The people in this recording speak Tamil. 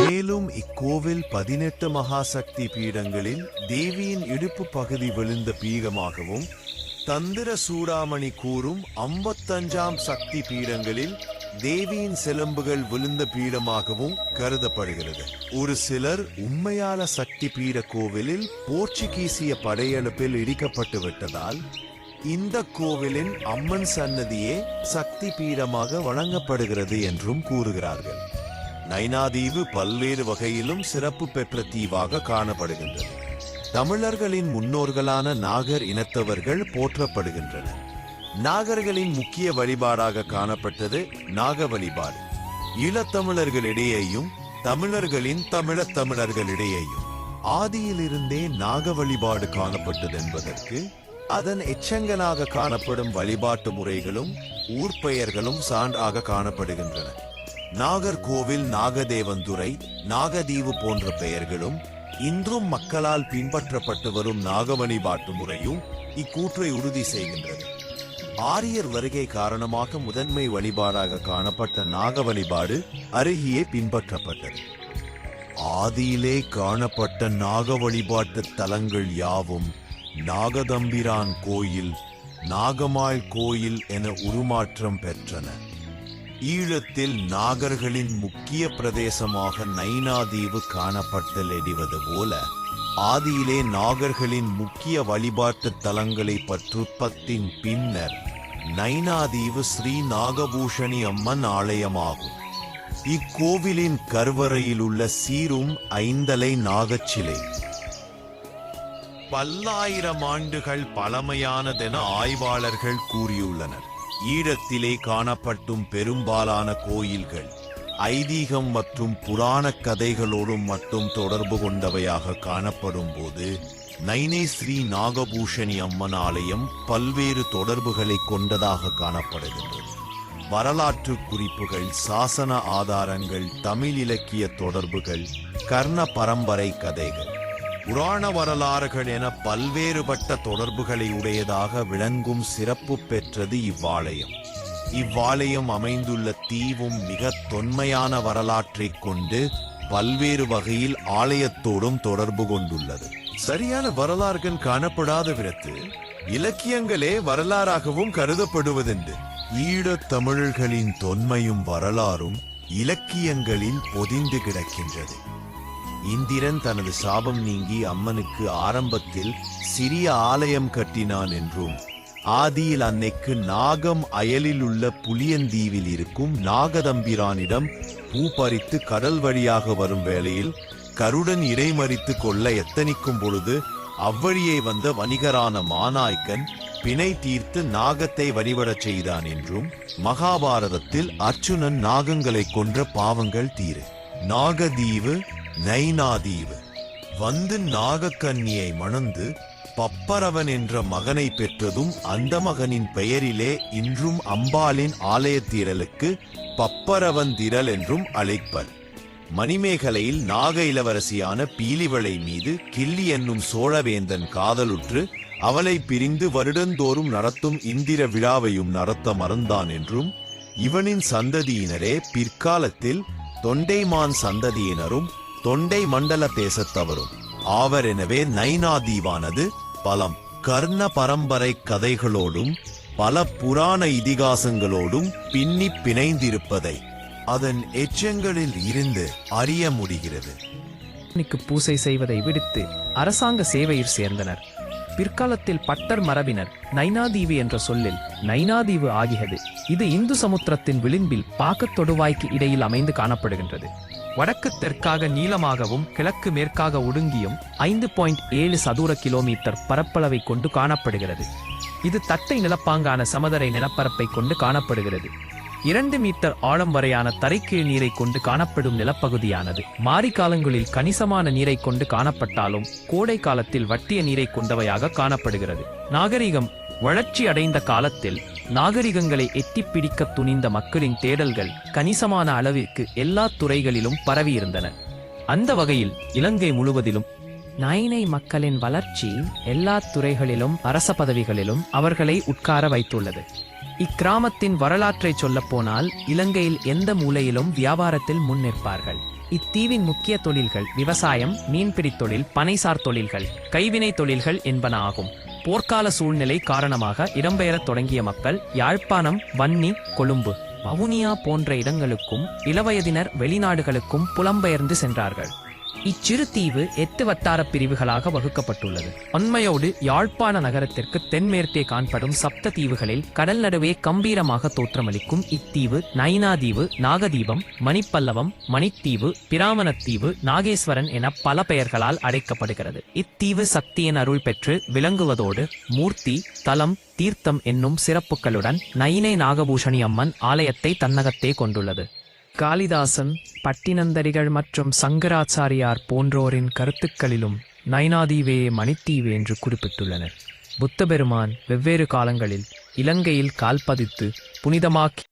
மேலும் இக்கோவில் பதினெட்டு மகாசக்தி பீடங்களில் தேவியின் இடுப்பு பகுதி விழுந்த பீடமாகவும் தந்திர சூடாமணி கூறும் ஐம்பத்தஞ்சாம் சக்தி பீடங்களில் தேவியின் சிலம்புகள் விழுந்த பீடமாகவும் கருதப்படுகிறது. ஒரு சிலர் உண்மையால சக்தி பீட கோவிலில் போர்ச்சுகீசிய படையெடுப்பில் இடிக்கப்பட்டு விட்டதால் இந்த கோவிலின் அம்மன் சன்னதியே சக்தி பீடமாக வழங்கப்படுகிறது என்றும் கூறுகிறார்கள். நைனாதீவு பல்வேறு வகையிலும் சிறப்பு பெற்ற தீவாக காணப்படுகின்றது. தமிழர்களின் முன்னோர்களான நாகர் இனத்தவர்கள் போற்றப்படுகின்றனர். நாகர்களின் முக்கிய வழிபாடாக காணப்பட்டது நாக வழிபாடு ஈழத்தமிழர்களிடையேயும் தமிழர்களின் தமிழத் தமிழர்களிடையேயும் ஆதியிலிருந்தே நாக வழிபாடு காணப்பட்டது என்பதற்கு அதன் எச்சங்களாக காணப்படும் வழிபாட்டு முறைகளும் ஊர் பெயர்களும் சான்றாக காணப்படுகின்றன. நாகர்கோவில் நாகதேவந்துறை நாகதீவு போன்ற பெயர்களும் இன்றும் மக்களால் பின்பற்றப்பட்டு வரும் நாக வழிபாட்டு முறையும் இக்கூற்றை உறுதி செய்கின்றது. ஆரியர் வருகை காரணமாக முதன்மை வழிபாடாக காணப்பட்ட நாக வழிபாடு அருகியே பின்பற்றப்பட்டது. ஆதியிலே காணப்பட்ட நாக வழிபாட்டு தலங்கள் யாவும் நாகதம்பிரான் கோயில் நாகமாள் கோயில் என உருமாற்றம் பெற்றன. ஈழத்தில் நாகர்களின் முக்கிய பிரதேசமாக நைனாதீவு காணப்பட்டலெடிவது போல ஆதியிலே நாகர்களின் முக்கிய வழிபாட்டு தலங்களை பற்றுப்பத்தின் பின்னர் நைனாதீவு ஸ்ரீ நாகபூஷணி அம்மன் ஆலயமாகும். இக்கோவிலின் கருவறையில் உள்ள சீரும் ஐந்தலை நாகச்சிலை. பல்லாயிரம் ஆண்டுகள் பழமையானதென ஆய்வாளர்கள் கூறியுள்ளனர். ஈழத்திலே காணப்பட்டும் பெரும்பாலான கோயில்கள். ஐதீகம் மற்றும் புராணக் கதைகளோடும் மட்டும் தொடர்பு கொண்டவையாக காணப்படும் போது நைனே ஸ்ரீ நாகபூஷணி அம்மன் ஆலயம் பல்வேறு தொடர்புகளை கொண்டதாக காணப்படுகின்றது. வரலாற்று குறிப்புகள் சாசன ஆதாரங்கள் தமிழ் இலக்கிய தொடர்புகள் கர்ண பரம்பரை கதைகள். புராண வரலாறுகள் என பல்வேறுபட்ட தொடர்புகளை உடையதாக விளங்கும் சிறப்பு பெற்றது இவ்வாலயம். இவ்வாலயம் அமைந்துள்ள தீவும் மிக தொன்மையான வரலாற்றைக் கொண்டு பல்வேறு வகையில் ஆலயத்தோடும் தொடர்பு கொண்டுள்ளது. சரியான வரலாறுகள் காணப்படாத விடத்து இலக்கியங்களே வரலாறாகவும் கருதப்படுவதுண்டு. ஈழத் தமிழர்களின் தொன்மையும் வரலாறும் இலக்கியங்களில் பொதிந்து கிடக்கின்றது. இந்திரன் தனது சாபம் நீங்கி அம்மனுக்கு ஆரம்பத்தில் சிறிய ஆலயம் கட்டினான் என்றும் ஆதியில் அன்னைக்கு நாகம் அயலில் உள்ள புளியந்தீவில் இருக்கும் நாகதம்பிரானிடம் பூ பறித்து கடல் வழியாக வரும் வேளையில் கருடன் இடைமறித்து கொள்ள எத்தனிக்கும் பொழுது அவ்வழியே வந்த வணிகரான மாநாய்க்கன் பிணை தீர்த்து நாகத்தை வழிபடச் செய்தான் என்றும் மகாபாரதத்தில் அர்ச்சுனன் நாகங்களை கொன்ற பாவங்கள் தீரு. நாகதீவு நைனாதீவு. வந்து நாகக்கன்னியை மணந்து பப்பரவன் என்ற மகனை பெற்றதும் அந்த மகனின் பெயரிலே இன்றும் அம்பாளின் ஆலயத்தீரலுக்கு பப்பரவன் திரல் என்றும் அழைப்பர். மணிமேகலையில் நாக இளவரசியான பீலிவளை மீது கிள்ளி என்னும் சோழவேந்தன் காதலுற்று அவளை பிரிந்து வருடந்தோறும் நடத்தும் இந்திர விழாவையும் நடத்த மறந்தான் என்றும் இவனின் சந்ததியினரே பிற்காலத்தில் தொண்டைமான் சந்ததியினரும் தொண்டை மண்டல தேசத்தவரும். ஆவர் எனவே நைனாதீவானது பலம் கர்ண பரம்பரை கதைகளோடும் பல புராண இதிகாசங்களோடும் பின்னி பிணைந்திருப்பதை அதன் எச்சங்களில் இருந்து அறிய முடிகிறது. அம்மனுக்கு பூசை செய்வதை விடுத்து அரசாங்க சேவையில் சேர்ந்தனர். பிற்காலத்தில் பட்டர் மரபினர் நைனாதீவு என்ற சொல்லில் நைனாதீவு ஆகியது இது இந்து சமுத்திரத்தின் விளிம்பில் பாக்கத் தொடுவாய்க்கு இடையில் அமைந்து காணப்படுகின்றது. வடக்கு தெற்காக நீளமாகவும் கிழக்கு மேற்காக ஒடுங்கியும் ஐந்து பாயிண்ட் ஏழு சதுர கிலோமீட்டர் பரப்பளவை கொண்டு காணப்படுகிறது. இது தட்டை நிலப்பாங்கான சமதரை நிலப்பரப்பை கொண்டு காணப்படுகிறது. இரண்டு மீட்டர் ஆழம் வரையான தரைக்கீழ் நீரை கொண்டு காணப்படும் நிலப்பகுதியானது மாரி காலங்களில் கணிசமான நீரை கொண்டு காணப்பட்டாலும் கோடை காலத்தில் வட்டிய நீரை கொண்டவையாக காணப்படுகிறது. நாகரிகம் வளர்ச்சி அடைந்த காலத்தில் நாகரிகங்களை எட்டிப்பிடிக்க துணிந்த மக்களின் தேடல்கள் கணிசமான அளவிற்கு எல்லா துறைகளிலும் பரவியிருந்தன. அந்த வகையில் இலங்கை முழுவதிலும் நைனை மக்களின் வளர்ச்சி எல்லா துறைகளிலும் அரச பதவிகளிலும் அவர்களை உட்கார வைத்துள்ளது. இக்கிராமத்தின் வரலாற்றை சொல்லப்போனால் இலங்கையில் எந்த மூலையிலும் வியாபாரத்தில் முன்னிற்பார்கள் இத்தீவின் முக்கிய தொழில்கள் விவசாயம் மீன்பிடி தொழில் பனைசார் தொழில்கள் கைவினை தொழில்கள் என்பன ஆகும். போர்க்கால சூழ்நிலை காரணமாக இடம்பெயரத் தொடங்கிய மக்கள் யாழ்ப்பாணம் வன்னி கொழும்பு வவுனியா போன்ற இடங்களுக்கும் இளவயதினர் வெளிநாடுகளுக்கும் புலம்பெயர்ந்து சென்றார்கள். இச்சிறுத்தீவு எட்டு வட்டார பிரிவுகளாக வகுக்கப்பட்டுள்ளது. அண்மையோடு யாழ்ப்பாண நகரத்திற்கு தென்மேற்கே காணப்படும் சப்த தீவுகளில் கடல் நடுவே கம்பீரமாக தோற்றமளிக்கும் இத்தீவு நைனாதீவு நாகதீபம் மணிப்பல்லவம் மணித்தீவு பிராமணத்தீவு நாகேஸ்வரன் என பல பெயர்களால் அழைக்கப்படுகிறது. இத்தீவு சக்தியின் அருள் பெற்று விளங்குவதோடு மூர்த்தி தலம் தீர்த்தம் என்னும் சிறப்புகளுடன் நயினை நாகபூஷணி அம்மன் ஆலயத்தை தன்னகத்தே கொண்டுள்ளது. காளிதாசன் பட்டினந்தரிகள் மற்றும் சங்கராச்சாரியார் போன்றோரின் கருத்துக்களிலும் நைனாதீவே மணித்தீவு என்று குறிப்பிட்டுள்ளனர். புத்த பெருமான் வெவ்வேறு காலங்களில் இலங்கையில் கால்பதித்து புனிதமாக்கி